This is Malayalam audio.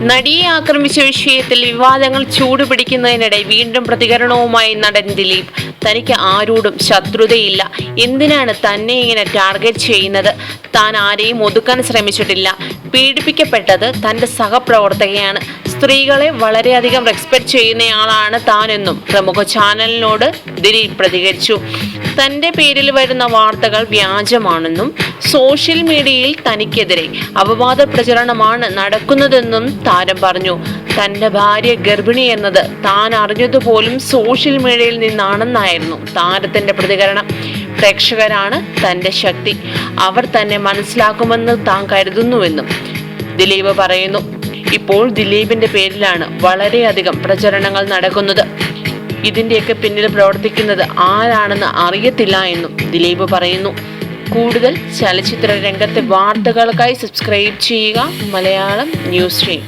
നടിയെ ആക്രമിച്ച വിഷയത്തിൽ വിവാദങ്ങൾ ചൂടുപിടിക്കുന്നതിനിടെ വീണ്ടും പ്രതികരണവുമായി നടൻ ദിലീപ്. തനിക്ക് ആരോടും ശത്രുതയില്ല. എന്തിനാണ് തന്നെ ഇങ്ങനെ ടാർഗറ്റ് ചെയ്യുന്നത്? താൻ ആരെയും ഒതുക്കാൻ ശ്രമിച്ചിട്ടില്ല. പീഡിപ്പിക്കപ്പെട്ടത് തന്റെ സഹപ്രവർത്തകയാണ്. സ്ത്രീകളെ വളരെയധികം റെസ്പെക്ട് ചെയ്യുന്നയാളാണ് താനെന്നും പ്രമുഖ ചാനലിനോട് ദിലീപ് പ്രതികരിച്ചു. തന്റെ പേരിൽ വരുന്ന വാർത്തകൾ വ്യാജമാണെന്നും സോഷ്യൽ മീഡിയയിൽ തനിക്കെതിരെ അപവാദ പ്രചരണമാണ് നടക്കുന്നതെന്നും താരം പറഞ്ഞു. തന്റെ ഭാര്യ ഗർഭിണി എന്നത് താൻ അറിഞ്ഞതുപോലും സോഷ്യൽ മീഡിയയിൽ നിന്നാണെന്നായിരുന്നു താരത്തിന്റെ പ്രതികരണം. പ്രേക്ഷകരാണ് തന്റെ ശക്തി. അവർ തന്നെ മനസ്സിലാക്കുമെന്ന് താൻ കരുതുന്നുവെന്നും ദിലീപ് പറയുന്നു. ഇപ്പോൾ ദിലീപിന്റെ പേരിലാണ് വളരെയധികം പ്രചരണങ്ങൾ നടക്കുന്നത്. ഇതിന്റെയൊക്കെ പിന്നിൽ പ്രവർത്തിക്കുന്നത് ആരാണെന്ന് അറിയത്തില്ല എന്നും ദിലീപ് പറയുന്നു. കൂടുതൽ ചലച്ചിത്ര രംഗത്തെ വാർത്തകൾക്കായി സബ്സ്ക്രൈബ് ചെയ്യുക. Malayalam news stream.